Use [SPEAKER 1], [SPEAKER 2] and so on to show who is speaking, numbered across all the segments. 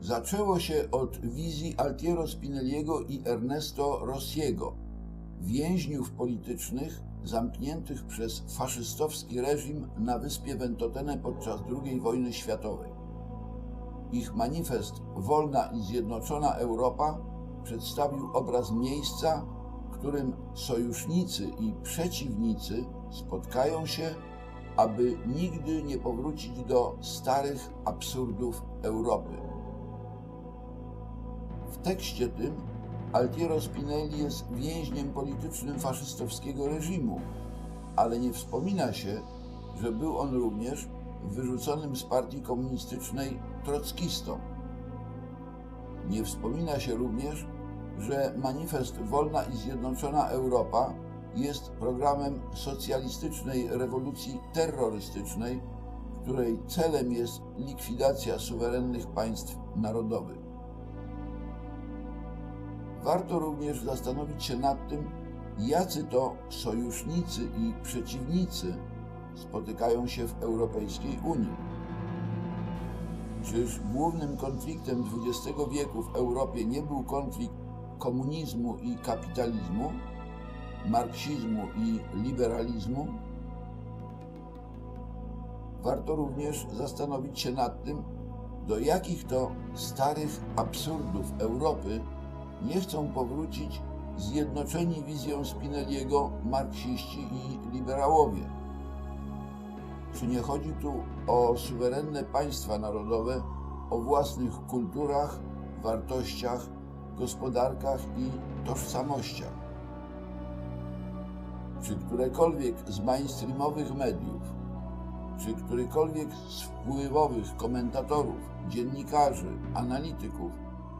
[SPEAKER 1] Zaczęło się od wizji Altiero Spinelliego i Ernesto Rossiego, więźniów politycznych zamkniętych przez faszystowski reżim na wyspie Ventotene podczas II wojny światowej. Ich manifest Wolna i Zjednoczona Europa przedstawił obraz miejsca, w którym sojusznicy i przeciwnicy spotkają się, aby nigdy nie powrócić do starych absurdów Europy. W tekście tym Altiero Spinelli jest więźniem politycznym faszystowskiego reżimu, ale nie wspomina się, że był on również wyrzuconym z partii komunistycznej trockistą. Nie wspomina się również, że manifest Wolna i Zjednoczona Europa jest programem socjalistycznej rewolucji terrorystycznej, której celem jest likwidacja suwerennych państw narodowych. Warto również zastanowić się nad tym, jacy to sojusznicy i przeciwnicy spotykają się w Europejskiej Unii. Czyż głównym konfliktem XX wieku w Europie nie był konflikt komunizmu i kapitalizmu, marksizmu i liberalizmu? Warto również zastanowić się nad tym, do jakich to starych absurdów Europy nie chcą powrócić zjednoczeni wizją Spinelliego marksiści i liberałowie. Czy nie chodzi tu o suwerenne państwa narodowe, o własnych kulturach, wartościach, gospodarkach i tożsamościach? Czy którekolwiek z mainstreamowych mediów, czy którykolwiek z wpływowych komentatorów, dziennikarzy, analityków,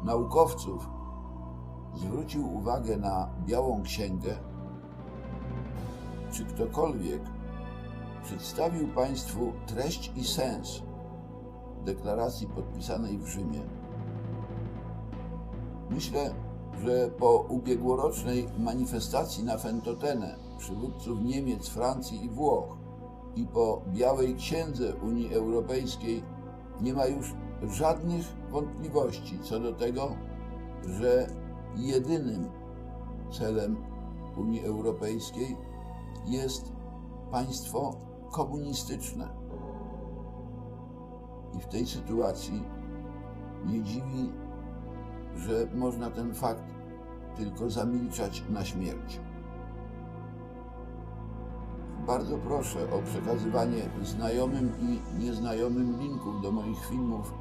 [SPEAKER 1] naukowców zwrócił uwagę na Białą Księgę? Czy ktokolwiek przedstawił Państwu treść i sens deklaracji podpisanej w Rzymie? Myślę, że po ubiegłorocznej manifestacji na Fentotene przywódców Niemiec, Francji i Włoch i po Białej Księdze Unii Europejskiej nie ma już żadnych wątpliwości co do tego, że jedynym celem Unii Europejskiej jest państwo komunistyczne. I w tej sytuacji nie dziwi, że można ten fakt tylko zamilczać na śmierć. Bardzo proszę o przekazywanie znajomym i nieznajomym linków do moich filmów